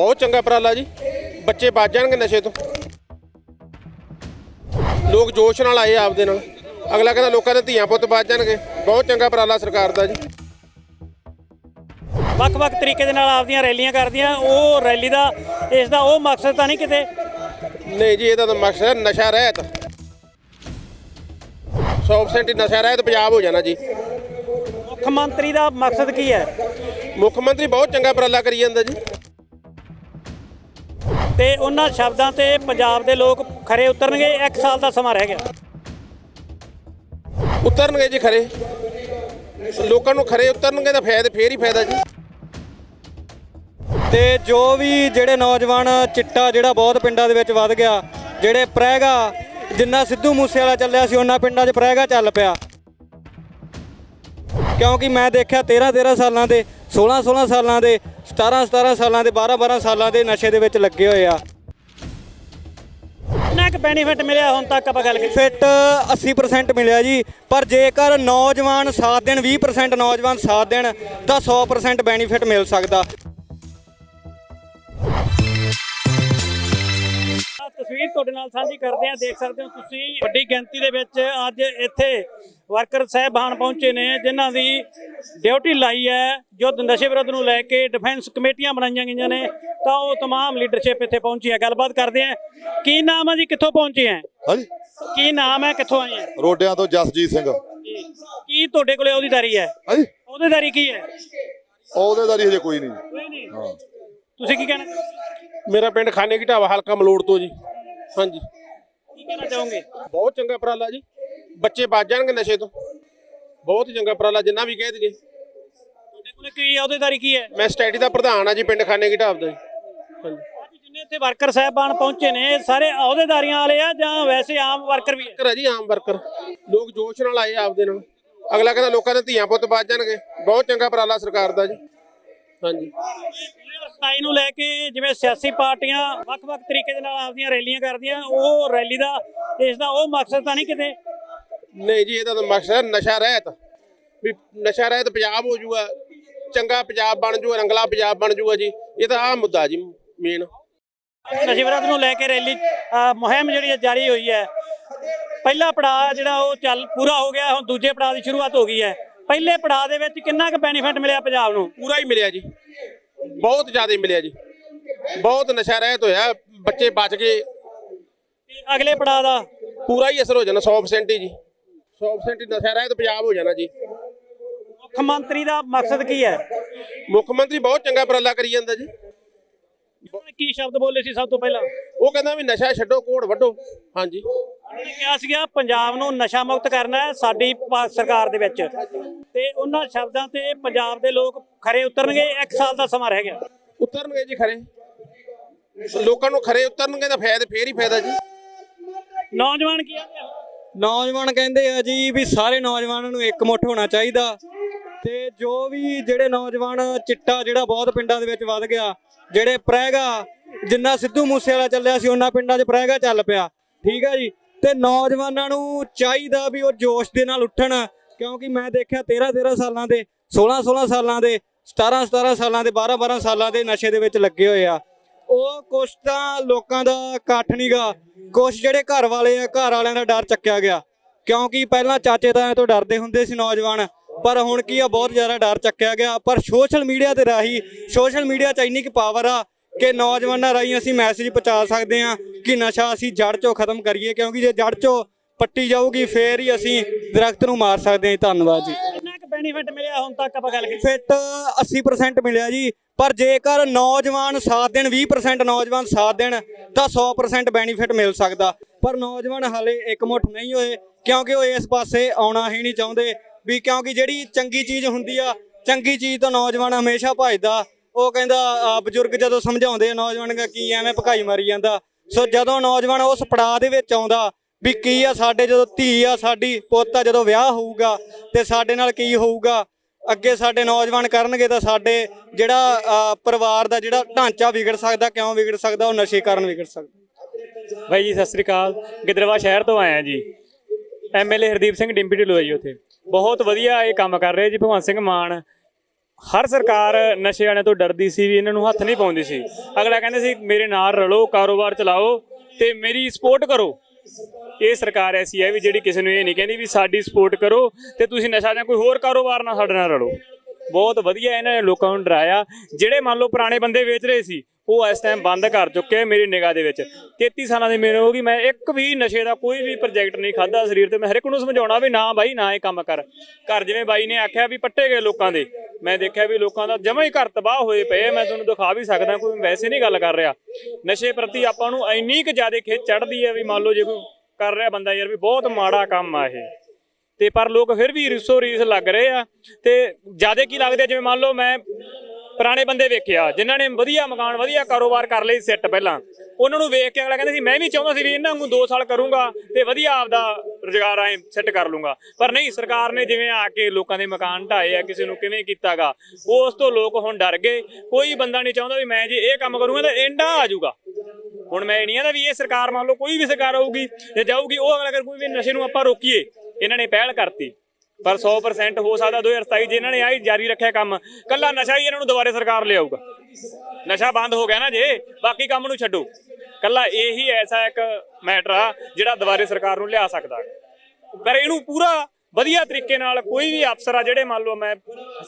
ਬਹੁਤ ਚੰਗਾ ਉਪਰਾਲਾ ਜੀ। ਬੱਚੇ ਬਚ ਜਾਣਗੇ ਨਸ਼ੇ ਤੋਂ। ਲੋਕ ਜੋਸ਼ ਨਾਲ ਆਏ ਆਪਦੇ ਨਾਲ। ਅਗਲਾ ਕਹਿੰਦਾ ਲੋਕਾਂ ਦੇ ਧੀਆਂ ਪੁੱਤ ਬਚ ਜਾਣਗੇ। ਬਹੁਤ ਚੰਗਾ ਉਪਰਾਲਾ ਸਰਕਾਰ ਦਾ ਜੀ। ਵੱਖ-ਵੱਖ ਤਰੀਕੇ ਦੇ ਨਾਲ ਆਪਦੀਆਂ ਰੈਲੀਆਂ ਕਰਦੀਆਂ। ਉਹ ਰੈਲੀ ਦਾ ਇਸ ਦਾ ਉਹ ਮਕਸਦ ਤਾਂ ਨਹੀਂ ਕਿਤੇ? ਨਹੀਂ ਜੀ ਇਹਦਾ ਤਾਂ ਮਕਸਦ ਹੈ ਨਸ਼ਾ ਰਹਿਤ। 100% ਹੀ ਨਸ਼ਾ ਰਹਿਤ ਪੰਜਾਬ ਹੋ ਜਾਣਾ ਜੀ। ਮੁੱਖ ਮੰਤਰੀ ਦਾ ਮਕਸਦ ਕੀ ਹੈ? ਮੁੱਖ ਮੰਤਰੀ ਬਹੁਤ ਚੰਗਾ ਉਪਰਾਲਾ ਕਰੀ ਜਾਂਦਾ ਜੀ। ਤੇ ਉਹਨਾਂ ਸ਼ਬਦਾਂ ਤੇ ਪੰਜਾਬ ਦੇ ਲੋਕ ਖਰੇ ਉਤਰਨਗੇ। 1 ਸਾਲ ਦਾ ਸਮਾਂ ਰਹਿ ਗਿਆ। ਉਤਰਨਗੇ ਜੀ ਖਰੇ। ਲੋਕਾਂ ਨੂੰ ਖਰੇ ਉਤਰਨਗੇ ਤਾਂ ਫਾਇਦਾ ਫੇਰ ਹੀ ਫਾਇਦਾ ਜੀ। ਤੇ ਜੋ ਵੀ ਜਿਹੜੇ ਨੌਜਵਾਨ ਚਿੱਟਾ ਜਿਹੜਾ ਬਹੁਤ ਪਿੰਡਾਂ ਦੇ ਵਿੱਚ ਵੱਧ ਗਿਆ ਜਿਹੜੇ ਪ੍ਰੈਗਾ ਜਿੰਨਾ ਸਿੱਧੂ ਮੂਸੇ ਵਾਲਾ ਚੱਲਿਆ ਸੀ ਉਹਨਾਂ ਪਿੰਡਾਂ 'ਚ ਪ੍ਰੈਗਾ ਚੱਲ ਪਿਆ। ਕਿਉਂਕਿ ਮੈਂ ਦੇਖਿਆ 13 13 ਸਾਲਾਂ ਦੇ 16 16 ਸਾਲਾਂ ਦੇ 17 17 ਸਾਲਾਂ ਦੇ 12 12 ਸਾਲਾਂ ਦੇ ਨਸ਼ੇ ਦੇ ਵਿੱਚ ਲੱਗੇ ਹੋਏ ਆ। ਕਿੰਨਾ ਕੁ ਬੈਨੀਫਿਟ ਮਿਲਿਆ ਹੁਣ ਤੱਕ ਆਪਾਂ ਗੱਲ ਕੀਤੀ? ਫਿੱਟ 80% ਮਿਲਿਆ ਜੀ ਪਰ ਜੇਕਰ ਨੌਜਵਾਨ ਸਾਥ ਦੇਣ 20% ਨੌਜਵਾਨ ਸਾਥ ਦੇਣ ਤਾਂ 100% ਬੈਨੀਫਿਟ ਮਿਲ ਸਕਦਾ। ਤਸਵੀਰ ਤੁਹਾਡੇ ਨਾਲ ਸਾਂਝੀ ਕਰਦੇ ਆ ਦੇਖ ਸਕਦੇ ਹੋ ਤੁਸੀਂ। ਵੱਡੀ ਗਿਣਤੀ ਦੇ ਵਿੱਚ ਅੱਜ ਇੱਥੇ ਵਰਕਰ ਸਹਿਬਾਨ ਪਹੁੰਚੇ ਨੇ ਜਿਨ੍ਹਾਂ ਦੀ ਡਿਊਟੀ ਲਾਈ ਹੈ ਜੋ ਨਸ਼ੇ ਵਿਰੁੱਧ ਨੂੰ ਲੈ ਕੇ ਡਿਫੈਂਸ ਕਮੇਟੀਆਂ ਬਣਾਈਆਂ ਗਈਆਂ ਨੇ ਤਾਂ ਉਹ तमाम ਲੀਡਰਸ਼ਿਪ ਇੱਥੇ ਪਹੁੰਚੀ ਹੈ ਗੱਲਬਾਤ ਕਰਦੇ ਆ ਕੀ ਨਾਮ ਹੈ ਜੀ ਕਿੱਥੋਂ ਪਹੁੰਚੇ ਹੈ ਹਾਂਜੀ ਕੀ ਨਾਮ ਹੈ ਕਿੱਥੋਂ ਆਏ ਹੈ ਰੋਡਿਆਂ ਤੋਂ ਜਸਜੀਤ ਸਿੰਘ ਜੀ। ਕੀ ਤੁਹਾਡੇ ਕੋਲੇ ਅਹੁਦੇਦਾਰੀ ਹੈ ਹਾਂਜੀ ਅਹੁਦੇਦਾਰੀ ਕੀ ਹੈ ਅਹੁਦੇਦਾਰੀ ਹਜੇ ਕੋਈ ਨਹੀਂ ਕੋਈ ਨਹੀਂ ਹਾਂ ਤੁਸੀਂ ਕੀ ਕਹਿਣਾ ਮੇਰਾ ਪਿੰਡ ਖਾਨੇ ਕੀ ਢਾਵਾ ਹਲਕਾ ਮਲੋੜ ਤੋਂ ਜੀ ਹਾਂਜੀ ਕੀ ਕਹਿਣਾ ਚਾਹੋਗੇ ਬਹੁਤ ਚੰਗਾ ਉਪਰਾਲਾ ਜੀ ਬੱਚੇ ਬਚ ਜਾਣਗੇ ਨਸ਼ੇ ਤੋਂ। ਬਹੁਤ ਚੰਗਾ ਉਪਰਾਲਾ ਜਿੰਨਾ ਵੀ ਕਹਿ ਦਈਏ। ਤੁਹਾਡੇ ਕੋਲੇ ਕੀ ਅਹੁਦੇਦਾਰੀ ਕੀ ਹੈ? ਮੈਂ ਸਟੇਟੀ ਦਾ ਪ੍ਰਧਾਨ ਆ ਜੀ ਪਿੰਡ ਖਾਨੇ ਕੀ ਢਾਬ ਦਾ ਜੀ। ਹਾਂਜੀ। ਅੱਜ ਜਿੰਨੇ ਇੱਥੇ ਵਰਕਰ ਸਾਹਿਬਾਨ ਪਹੁੰਚੇ ਨੇ ਇਹ ਸਾਰੇ ਅਹੁਦੇਦਾਰੀਆਂ ਵਾਲੇ ਆ ਜਾਂ ਵੈਸੇ ਆਮ ਵਰਕਰ ਵੀ ਹੈ? ਵਰਕਰ ਆ ਜੀ ਆਮ ਵਰਕਰ। ਲੋਕ ਜੋਸ਼ ਨਾਲ ਆਏ ਆਪਦੇ ਨਾਲ। ਅਗਲਾ ਕਹਿੰਦਾ ਲੋਕਾਂ ਦੇ ਧੀਆਂ ਪੁੱਤ ਬਚ ਜਾਣਗੇ। ਬਹੁਤ ਚੰਗਾ ਉਪਰਾਲਾ ਸਰਕਾਰ ਦਾ ਜੀ। ਹਾਂਜੀ। 27 ਨੂੰ ਲੈ ਕੇ ਜਿਵੇਂ ਸਿਆਸੀ ਪਾਰਟੀਆਂ ਵੱਖ-ਵੱਖ ਤਰੀਕੇ ਦੇ ਨਾਲ ਆਪਦੀਆਂ ਰੈਲੀਆਂ ਕਰਦੀਆਂ ਉਹ ਰੈਲੀ ਦਾ ਇਸ ਦਾ ਉਹ ਮਕਸਦ ਤਾਂ ਨਹੀਂ ਕਿਤੇ ਨਹੀਂ ਜੀ ਇਹਦਾ ਤਾਂ ਮਕਸਦ ਹੈ ਨਸ਼ਾ ਰਹਿਤ। ਵੀ ਨਸ਼ਾ ਰਹਿਤ ਪੰਜਾਬ ਹੋ ਜਾਊਗਾ ਚੰਗਾ ਪੰਜਾਬ ਬਣ ਜਾਊਗਾ ਰੰਗਲਾ ਪੰਜਾਬ ਬਣ ਜਾਊਗਾ ਜੀ। ਇਹ ਤਾਂ ਆਹ ਮੁੱਦਾ ਜੀ ਮੇਨ ਨਸ਼ੇ ਵਿਰੋਧ ਨੂੰ ਲੈ ਕੇ ਰੈਲੀ ਮੁਹਿੰਮ ਜਿਹੜੀ ਜਾਰੀ ਹੋਈ ਹੈ। ਪਹਿਲਾ ਪੜਾਅ ਜਿਹੜਾ ਉਹ ਚੱਲ ਪੂਰਾ ਹੋ ਗਿਆ ਹੁਣ ਦੂਜੇ ਪੜਾਅ ਦੀ ਸ਼ੁਰੂਆਤ ਹੋ ਗਈ ਹੈ। ਪਹਿਲੇ ਪੜਾਅ ਦੇ ਵਿੱਚ ਕਿੰਨਾ ਕੁ ਬੈਨੀਫਿਟ ਮਿਲਿਆ ਪੰਜਾਬ ਨੂੰ? ਪੂਰਾ ਹੀ ਮਿਲਿਆ ਜੀ। ਬਹੁਤ ਜ਼ਿਆਦਾ ਮਿਲਿਆ ਜੀ। ਬਹੁਤ ਨਸ਼ਾ ਰਹਿਤ ਹੋਇਆ ਬੱਚੇ ਬਚ ਗਏ। ਅਗਲੇ ਪੜਾਅ ਦਾ? ਪੂਰਾ ਹੀ ਅਸਰ ਹੋ ਜਾਣਾ 100% ਹੀ ਜੀ। 100% ਹੀ ਨਸ਼ਾ ਰਹਿਤ ਪੰਜਾਬ ਹੋ ਜਾਣਾ ਜੀ। ਮੁੱਖ ਮੰਤਰੀ ਦਾ ਮਕਸਦ ਕੀ ਹੈ? ਮੁੱਖ ਮੰਤਰੀ ਬਹੁਤ ਚੰਗਾ ਉਪਰਾਲਾ ਕਰੀ ਜਾਂਦਾ ਜੀ। ਉਹਨੇ ਕੀ ਸ਼ਬਦ ਬੋਲੇ ਸੀ ਸਭ ਤੋਂ ਪਹਿਲਾਂ? ਉਹ ਕਹਿੰਦਾ ਵੀ ਨਸ਼ਾ ਛੱਡੋ ਕੋੜ ਵੱਢੋ। ਹਾਂਜੀ। ਉਹਨੇ ਕਿਹਾ ਸੀਗਾ ਪੰਜਾਬ ਨੂੰ ਨਸ਼ਾ ਮੁਕਤ ਕਰਨਾ ਹੈ ਸਾਡੀ ਭਾ- ਸਰਕਾਰ ਦੇ ਵਿੱਚ। ਤੇ ਉਹਨਾਂ ਸ਼ਬਦਾਂ ਤੇ ਪੰਜਾਬ ਦੇ ਲੋਕ ਖਰੇ ਉਤਰਨਗੇ 1 ਸਾਲ ਦਾ ਸਮਾਂ ਰਹਿ ਗਿਆ। ਉਤਰਨਗੇ ਜੀ ਖਰੇ। ਲੋਕਾਂ ਨੂੰ ਖਰੇ ਉਤਰਨਗੇ ਤਾਂ ਫਾਇਦਾ ਫੇਰ ਹੀ ਫਾਇਦਾ ਜੀ। ਨੌਜਵਾਨ ਕੀ ਆਖਦੇ ਆ ਨੌਜਵਾਨ ਕਹਿੰਦੇ ਆ ਜੀ ਵੀ ਸਾਰੇ ਨੌਜਵਾਨਾਂ ਨੂੰ ਇੱਕ ਮੁੱਠ ਹੋਣਾ ਚਾਹੀਦਾ। ਤੇ ਜੋ ਵੀ ਜਿਹੜੇ ਨੌਜਵਾਨ ਚਿੱਟਾ ਜਿਹੜਾ ਬਹੁਤ ਪਿੰਡਾਂ ਦੇ ਵਿੱਚ ਵੱਧ ਗਿਆ, ਜਿਹੜੇ ਪ੍ਰੈਗਾ ਜਿੰਨਾ ਸਿੱਧੂ ਮੂਸੇ ਵਾਲਾ ਚੱਲਿਆ ਸੀ, ਉਹਨਾਂ ਪਿੰਡਾਂ 'ਚ ਪ੍ਰੈਗਾ ਚੱਲ ਪਿਆ। ਠੀਕ ਆ ਜੀ? ਤੇ ਨੌਜਵਾਨਾਂ ਨੂੰ ਚਾਹੀਦਾ ਵੀ ਉਹ ਜੋਸ਼ ਦੇ ਨਾਲ ਉੱਠਣ, ਕਿਉਂਕਿ ਮੈਂ ਦੇਖਿਆ 13 13 ਸਾਲਾਂ ਦੇ 16 16 ਸਾਲਾਂ ਦੇ 17 17 ਸਾਲਾਂ ਦੇ 12 12 ਸਾਲਾਂ ਦੇ ਨਸ਼ੇ ਦੇ ਵਿੱਚ ਲੱਗੇ ਹੋਏ ਆ। ਉਹ ਕੁਛ ਤਾਂ ਲੋਕਾਂ ਦਾ ਇਕੱਠ ਨਹੀਂਗਾ ਕੁਛ ਜਿਹੜੇ ਘਰ ਵਾਲੇ ਆ, ਘਰ ਵਾਲਿਆਂ ਦਾ ਡਰ ਚੱਕਿਆ ਗਿਆ। ਕਿਉਂਕਿ ਪਹਿਲਾਂ ਚਾਚੇ ਤਾਇਆਂ ਤੋਂ ਡਰਦੇ ਹੁੰਦੇ ਸੀ ਨੌਜਵਾਨ, ਪਰ ਹੁਣ ਕੀ ਆ, ਬਹੁਤ ਜ਼ਿਆਦਾ ਡਰ ਚੱਕਿਆ ਗਿਆ। ਪਰ ਸੋਸ਼ਲ ਮੀਡੀਆ ਤੇ ਰਾਹੀਂ ਸੋਸ਼ਲ ਮੀਡੀਆ 'ਚ ਇੰਨੀ ਕੁ ਪਾਵਰ ਆ ਕਿ ਨੌਜਵਾਨਾਂ ਰਾਹੀਂ ਅਸੀਂ ਮੈਸੇਜ ਪਹੁੰਚਾ ਸਕਦੇ ਆ ਕਿ ਨਸ਼ਾ ਅਸੀਂ ਜੜ 'ਚੋਂ ਖਤਮ ਕਰੀਏ। ਕਿਉਂਕਿ ਜੇ ਜੜ 'ਚੋਂ ਪੱਟੀ ਜਾਊਗੀ, ਫੇਰ ਹੀ ਅਸੀਂ ਦਰਖਤ ਨੂੰ ਮਾਰ ਸਕਦੇ ਹਾਂ। ਜੀ। ਧੰਨਵਾਦ ਜੀ। ਕਿੰਨਾ ਕੁ ਮਿਲਿਆ ਹੁਣ ਤੱਕ ਆਪਾਂ ਗੱਲ ਕੀਤੀ। ਫਿੱਟ 80% ਮਿਲਿਆ ਜੀ, ਪਰ ਜੇਕਰ ਨੌਜਵਾਨ ਸਾਥ ਦੇਣ 20% ਨੌਜਵਾਨ ਸਾਥ ਦੇਣ, ਤਾਂ 100% ਬੈਨੀਫਿਟ ਮਿਲ ਸਕਦਾ। ਪਰ ਨੌਜਵਾਨ ਹਾਲੇ ਇਕਮੁੱਠ ਨਹੀਂ ਹੋਏ, ਕਿਉਂਕਿ ਉਹ ਇਸ ਪਾਸੇ ਆਉਣਾ ਹੀ ਨਹੀਂ ਚਾਹੁੰਦੇ, ਵੀ ਕਿਉਂਕਿ ਜਿਹੜੀ ਚੰਗੀ ਚੀਜ਼ ਹੁੰਦੀ ਆ, ਚੰਗੀ ਚੀਜ਼ ਤੋਂ ਨੌਜਵਾਨ ਹਮੇਸ਼ਾ ਭੱਜਦਾ। ਉਹ ਕਹਿੰਦਾ ਬਜ਼ੁਰਗ ਜਦੋਂ ਸਮਝਾਉਂਦੇ ਆ, ਨੌਜਵਾਨ ਦਾ ਕੀ ਐਵੇਂ ਭਕਾਈ ਮਾਰੀ ਜਾਂਦਾ। ਸੋ ਜਦੋਂ ਨੌਜਵਾਨ ਉਸ ਪੜਾਅ ਦੇ ਵਿੱਚ ਆਉਂਦਾ ਵੀ ਕੀ ਆ ਸਾਡੇ ਜਦੋਂ ਧੀ ਆ, ਸਾਡੀ ਪੁੱਤ ਆ, ਜਦੋਂ ਵਿਆਹ ਹੋਊਗਾ ਤੇ ਸਾਡੇ ਨਾਲ ਕੀ ਹੋਊਗਾ? ਅੱਗੇ ਸਾਡੇ ਨੌਜਵਾਨ ਕਰਨਗੇ ਤਾਂ ਸਾਡੇ ਜਿਹੜਾ ਪਰਿਵਾਰ ਦਾ ਜਿਹੜਾ ਢਾਂਚਾ ਵਿਗੜ ਸਕਦਾ, ਕਿਉਂ ਵਿਗੜ ਸਕਦਾ, ਉਹ ਨਸ਼ੇ ਕਾਰਨ ਵਿਗੜ ਸਕਦਾ। ਬਾਈ ਜੀ, ਸਤਿ ਸ੍ਰੀ ਅਕਾਲ। ਗਿੱਦੜਵਾ ਸ਼ਹਿਰ ਤੋਂ ਆਏ ਆ ਜੀ ਐਮਐਲਏ ਹਰਦੀਪ ਸਿੰਘ ਡਿੰਪੀ ਢਿੱਲੋਂ ਹੈ ਜੀ ਉੱਥੇ। ਬਹੁਤ ਵਧੀਆ ਇਹ ਕੰਮ ਕਰ ਰਹੇ ਜੀ ਭਗਵੰਤ ਸਿੰਘ ਮਾਨ। ਹਰ ਸਰਕਾਰ ਨਸ਼ੇ ਵਾਲਿਆਂ ਤੋਂ ਡਰਦੀ ਸੀ ਵੀ ਇਹਨਾਂ ਨੂੰ ਹੱਥ ਨਹੀਂ ਪਾਉਂਦੀ ਸੀ। ਅਗਲਾ ਕਹਿੰਦੇ ਸੀ, ਮੇਰੇ ਨਾਲ ਰਲੋ, ਕਾਰੋਬਾਰ ਚਲਾਓ ਤੇ ਮੇਰੀ ਸਪੋਰਟ ਕਰੋ। ਇਹ ਸਰਕਾਰ ਐਸੀ ਹੈ ਵੀ ਜਿਹੜੀ ਕਿਸੇ ਨੂੰ ਇਹ ਨਹੀਂ ਕਹਿੰਦੀ ਵੀ ਸਾਡੀ ਸਪੋਰਟ ਕਰੋ ਤੇ ਤੁਸੀਂ ਨਸ਼ਾ ਜਾਂ ਕੋਈ ਹੋਰ ਕਾਰੋਬਾਰ ਨਾਲ ਸਾਡੇ ਨਾਲ ਰਲੋ। ਬਹੁਤ ਵਧੀਆ ਇਹਨਾਂ ਨੇ ਲੋਕਾਂ ਨੂੰ ਡਰਾਇਆ। ਜਿਹੜੇ ਮੰਨ ਲਓ ਪੁਰਾਣੇ ਬੰਦੇ ਵੇਚ ਰਹੇ ਸੀ, ਉਹ ਇਸ ਟਾਈਮ ਬੰਦ ਕਰ ਚੁੱਕੇ ਮੇਰੀ ਨਿਗਾਹ ਦੇ ਵਿੱਚ। 33 ਸਾਲਾਂ ਦੀ ਮੇਰੇ ਹੋ ਗਈ ਮੈਂ ਇੱਕ ਵੀ ਨਸ਼ੇ ਦਾ ਕੋਈ ਵੀ ਪ੍ਰੋਜੈਕਟ ਨਹੀਂ ਖਾਦਾ ਸਰੀਰ ਤੇ। ਮੈਂ ਹਰ ਇੱਕ ਨੂੰ ਸਮਝਾਉਣਾ ਵੀ ਨਾ ਬਾਈ, ਨਾ ਇਹ ਕੰਮ ਕਰ। ਘਰ ਜਿਵੇਂ ਬਾਈ ਨੇ ਆਖਿਆ ਵੀ ਪੱਟੇ ਗਏ ਲੋਕਾਂ ਦੇ। ਮੈਂ ਦੇਖਿਆ ਵੀ ਲੋਕਾਂ ਦਾ ਜਮਾ ਹੀ ਘਰ ਤਬਾਹ ਹੋਏ ਪਏ ਮੈਂ ਤੁਹਾਨੂੰ ਦਿਖਾ ਵੀ ਸਕਦਾ, ਕੋਈ ਵੈਸੇ ਨਹੀਂ ਗੱਲ ਕਰ ਰਿਹਾ। ਨਸ਼ੇ ਪ੍ਰਤੀ ਆਪਾਂ ਨੂੰ ਇੰਨੀ ਕੁ ਜ਼ਿਆਦਾ ਖਿੱਚ ਚੜਦੀ ਹੈ ਵੀ ਮੰਨ ਲਓ ਜੇ ਕੋਈ ਕਰ ਰਿਹਾ ਬੰਦਾ ਯਾਰ ਵੀ ਬਹੁਤ ਮਾੜਾ ਕੰਮ ਆ ਇਹ। ਤੇ ਪਰ ਲੋਕ ਫਿਰ ਵੀ ਰਿਸੋ ਰੀਸ ਲੱਗ ਰਹੇ ਆ। ਤੇ ਜ਼ਿਆਦਾ ਕੀ ਲੱਗਦੇ ਜਿਵੇਂ ਮੰਨ ਲਓ ਮੈਂ ਪੁਰਾਣੇ ਬੰਦੇ ਵੇਖਿਆ, ਜਿਨ੍ਹਾਂ ਨੇ ਵਧੀਆ ਮਕਾਨ, ਵਧੀਆ ਕਾਰੋਬਾਰ ਕਰ ਲਈ ਸੈੱਟ ਪਹਿਲਾਂ। ਉਹਨਾਂ ਨੂੰ ਵੇਖ ਕੇ ਅਗਲਾ ਕਹਿੰਦਾ ਸੀ, ਮੈਂ ਵੀ ਚਾਹੁੰਦਾ ਸੀ ਵੀ ਇਹਨਾਂ ਨੂੰ 2 ਸਾਲ ਕਰੂੰਗਾ ਤੇ ਵਧੀਆ ਆਪਦਾ ਰੁਜ਼ਗਾਰ ਆਏ ਸੈੱਟ ਕਰ ਲੂੰਗਾ। ਪਰ ਨਹੀਂ, ਸਰਕਾਰ ਨੇ ਜਿਵੇਂ ਆ ਕੇ ਲੋਕਾਂ ਦੇ ਮਕਾਨ ਢਾਏ ਆ, ਕਿਸੇ ਨੂੰ ਕਿਵੇਂ ਕੀਤਾਗਾ, ਉਸ ਤੋਂ ਲੋਕ ਹੁਣ ਡਰ ਗਏ। ਕੋਈ ਬੰਦਾ ਨਹੀਂ ਚਾਹੁੰਦਾ ਵੀ ਮੈਂ ਜੇ ਇਹ ਕੰਮ ਕਰੂੰਗਾ ਤਾਂ ਐਂਡਾ ਆ ਜਾਊਗਾ। ਹੁਣ ਮੈਂ ਇਹ ਨਹੀਂ ਆਦਾ ਵੀ ਇਹ ਸਰਕਾਰ ਮੰਨ ਲਓ ਕੋਈ ਵੀ ਸਰਕਾਰ ਆਊਗੀ ਜੇ ਜਾਊਗੀ, ਉਹ ਅਗਲਾ ਕਰ ਕੋਈ ਵੀ ਨਸ਼ੇ ਨੂੰ ਆਪਾਂ ਰੋਕੀਏ, ਇਹਨਾਂ ਨੇ ਪਹਿਲ ਕਰਤੀ। ਪਰ 100% ਹੋ ਸਕਦਾ 2027 ਜੇ ਇਹਨਾਂ ਨੇ ਆਹੀ ਜਾਰੀ ਰੱਖਿਆ ਕੰਮ, ਕੱਲਾ ਨਸ਼ਾ ਹੀ ਇਹਨਾਂ ਨੂੰ ਦੁਬਾਰੇ ਸਰਕਾਰ ਲਿਆਊਗਾ। ਨਸ਼ਾ ਬੰਦ ਹੋ ਗਿਆ ਨਾ ਜੇ, ਬਾਕੀ ਕੰਮ ਨੂੰ ਛੱਡੋ। ਕੱਲਾ ਇਹੀ ਐਸਾ ਇੱਕ ਮੈਟਰ ਆ ਜਿਹੜਾ ਦੁਬਾਰੇ ਸਰਕਾਰ ਨੂੰ ਲਿਆ ਸਕਦਾ। ਪਰ ਇਹਨੂੰ ਪੂਰਾ ਵਧੀਆ ਤਰੀਕੇ ਨਾਲ ਕੋਈ ਵੀ ਅਫਸਰ ਆ ਜਿਹੜੇ ਮੰਨ ਲਓ ਮੈਂ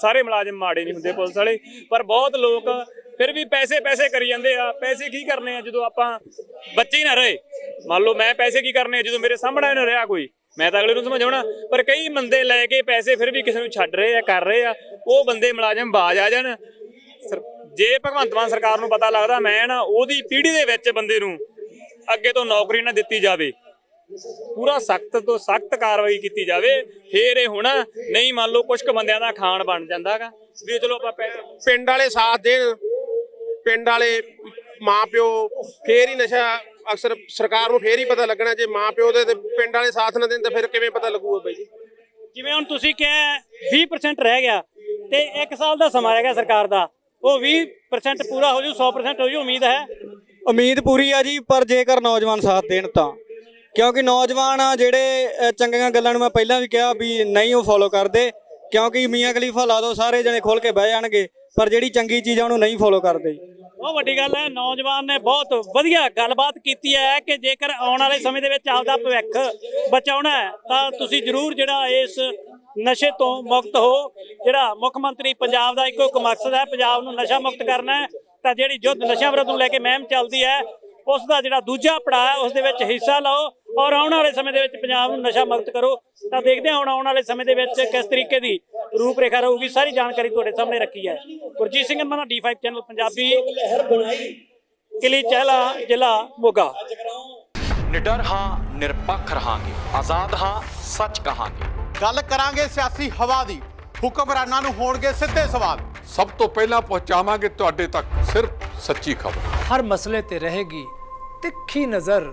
ਸਾਰੇ ਮੁਲਾਜ਼ਮ ਮਾੜੇ ਨਹੀਂ ਹੁੰਦੇ ਪੁਲਿਸ ਵਾਲੇ, ਪਰ ਬਹੁਤ ਲੋਕ ਫਿਰ ਵੀ ਪੈਸੇ ਪੈਸੇ ਕਰੀ ਜਾਂਦੇ ਆ। ਪੈਸੇ ਕੀ ਕਰਨੇ ਆ ਜਦੋਂ ਆਪਾਂ ਬੱਚੇ ਹੀ ਨਾ ਰਹੇ? ਮੰਨ ਲਓ ਮੈਂ ਪੈਸੇ ਕੀ ਕਰਨੇ ਆ ਜਦੋਂ ਮੇਰੇ ਸਾਹਮਣੇ ਨਾ ਰਿਹਾ ਕੋਈ? ਮੈਂ ਤਾਂ ਅਗਲੇ ਨੂੰ ਸਮਝਾਉਣਾ, ਪਰ ਕਈ ਬੰਦੇ ਲੈ ਕੇ ਪੈਸੇ ਫਿਰ ਵੀ ਕਿਸੇ ਨੂੰ ਛੱਡ ਰਹੇ ਆ, ਕਰ ਰਹੇ ਆ, ਉਹ ਬੰਦੇ ਮੁਲਾਜ਼ਮ ਬਾਜ ਆ ਜਾਣ। ਜੇ ਭਗਵੰਤ ਮਾਨ ਸਰਕਾਰ ਨੂੰ ਪਤਾ ਲੱਗਦਾ ਮੈਂ ਨਾ ਉਹਦੀ ਪੀੜ੍ਹੀ ਦੇ ਵਿੱਚ ਬੰਦੇ ਨੂੰ ਅੱਗੇ ਤੋਂ ਨੌਕਰੀ ਨਾ ਦਿੱਤੀ ਜਾਵੇ। ਪੂਰਾ ਸਖਤ ਤੋਂ ਸਖਤ ਕਾਰਵਾਈ ਕੀਤੀ ਜਾਵੇ, ਫੇਰ ਇਹ ਹੋਣਾ, ਨਹੀਂ ਮੰਨ ਲਓ ਕੁਝ ਕੁ ਬੰਦਿਆਂ ਦਾ ਖਾਣ ਬਣ ਜਾਂਦਾਗਾ। ਵੀ ਚਲੋ ਆਪਾਂ ਪਿੰਡ ਵਾਲੇ ਸਾਥ ਦੇਣ ਪਿੰਡ ਵਾਲੇ ਮਾਂ ਪਿਓ ਫੇਰ ਹੀ ਨਸ਼ਾ ਅਕਸਰ ਸਰਕਾਰ ਨੂੰ ਫੇਰ ਹੀ ਪਤਾ ਲੱਗਣਾ ਜੇ ਮਾਂ ਪਿਓ ਦੇ ਤੇ ਪਿੰਡ ਵਾਲੇ ਸਾਥ ਨਾ ਦੇਣ ਤਾਂ ਫਿਰ ਕਿਵੇਂ ਪਤਾ ਲੱਗੂਗਾ ਬਾਈ ਜੀ? ਜਿਵੇਂ ਹੁਣ ਤੁਸੀਂ ਕਿਹਾ 20% ਰਹਿ ਗਿਆ ਤੇ 1 ਸਾਲ ਦਾ ਸਮਾਂ ਰਹਿ ਗਿਆ ਸਰਕਾਰ ਦਾ ਉਹ 20% ਪੂਰਾ ਹੋ ਜੂ 100% ਹੋ ਜੂ ਉਮੀਦ ਹੈ? ਉਮੀਦ ਪੂਰੀ ਆ ਜੀ ਪਰ ਜੇਕਰ ਨੌਜਵਾਨ ਸਾਥ ਦੇਣ ਤਾਂ। ਕਿਉਂਕਿ ਨੌਜਵਾਨ ਆ ਜਿਹੜੇ ਚੰਗੀਆਂ ਗੱਲਾਂ ਨੂੰ ਮੈਂ ਪਹਿਲਾਂ ਵੀ ਕਿਹਾ ਵੀ ਨਹੀਂ ਉਹ ਫੋਲੋ ਕਰਦੇ। ਕਿਉਂਕਿ ਮੀਆਂ ਖਲੀਫਾ ਲਾ ਦੋ, ਸਾਰੇ ਜਣੇ ਖੋਲ ਕੇ ਬਹਿ ਜਾਣਗੇ, ਪਰ ਜਿਹੜੀ ਚੰਗੀ ਚੀਜ਼ ਆ ਉਹਨੂੰ ਨਹੀਂ ਫੋਲੋ ਕਰਦੇ। ਬਹੁਤ ਵੱਡੀ ਗੱਲ ਹੈ, ਨੌਜਵਾਨ ਨੇ ਬਹੁਤ ਵਧੀਆ ਗੱਲਬਾਤ ਕੀਤੀ ਹੈ ਕਿ ਜੇਕਰ ਆਉਣ ਵਾਲੇ ਸਮੇਂ ਦੇ ਵਿੱਚ ਆਪਦਾ ਭਵਿੱਖ ਬਚਾਉਣਾ ਹੈ, ਤਾਂ ਤੁਸੀਂ ਜ਼ਰੂਰ ਜਿਹੜਾ ਇਸ ਨਸ਼ੇ ਤੋਂ ਮੁਕਤ ਹੋ। ਜਿਹੜਾ ਮੁੱਖ ਮੰਤਰੀ ਪੰਜਾਬ ਦਾ ਇੱਕੋ ਇੱਕ ਮਕਸਦ ਹੈ, ਪੰਜਾਬ ਨੂੰ ਨਸ਼ਾ ਮੁਕਤ ਕਰਨਾ ਹੈ, ਤਾਂ ਜਿਹੜੀ ਯੁੱਧ ਨਸ਼ਿਆਂ ਵਿਰੁੱਧ ਨੂੰ ਲੈ ਕੇ ਮਹਿਮ ਚੱਲਦੀ ਹੈ, ਉਸ ਦਾ ਜਿਹੜਾ ਦੂਜਾ ਪੜਾਅ ਹੈ, ਉਸ ਦੇ ਵਿੱਚ ਹਿੱਸਾ ਲਓ। ਔਰ ਆਉਣ ਵਾਲੇ ਸਮੇਂ ਦੇ ਵਿੱਚ ਪੰਜਾਬ ਨੂੰ ਨਸ਼ਾ ਮੁਕਤ ਕਰੋ ਤਾਂ ਦੇਖਦੇ ਹਾਂ ਹੁਣ ਆਉਣ ਵਾਲੇ ਸਮੇਂ ਦੇ ਵਿੱਚ ਕਿਸ ਤਰੀਕੇ ਦੀ ਰੂਪ ਰੇਖਾ ਰਹੂਗੀ। ਸਾਰੀ ਜਾਣਕਾਰੀ ਤੁਹਾਡੇ ਸਾਹਮਣੇ ਰੱਖੀ ਹੈ। ਗੁਰਜੀਤ ਸਿੰਘ ਮਨਾ D5 ਚੈਨਲ ਪੰਜਾਬੀ ਕਿਲੀ ਚਹਿਲਾ ਜ਼ਿਲ੍ਹਾ ਮੋਗਾ। ਨਿਡਰ ਹਾਂ ਨਿਰਪੱਖ ਰਹਾਂਗੇ। ਆਜ਼ਾਦ ਹਾਂ ਸੱਚ ਕਹਾਂਗੇ। ਗੱਲ ਕਰਾਂਗੇ ਸਿਆਸੀ ਹਵਾ ਦੀ। ਹੁਕਮਰਾਨਾਂ ਨੂੰ ਹੋਣਗੇ ਸਿੱਧੇ ਸਵਾਲ। ਸਭ ਤੋਂ ਪਹਿਲਾਂ ਪਹੁੰਚਾਵਾਂਗੇ ਤੁਹਾਡੇ ਤੱਕ ਸਿਰਫ ਸੱਚੀ ਖਬਰ। ਹਰ ਮਸਲੇ ਤੇ ਰਹੇਗੀ ਤਿੱਖੀ ਨਜ਼ਰ।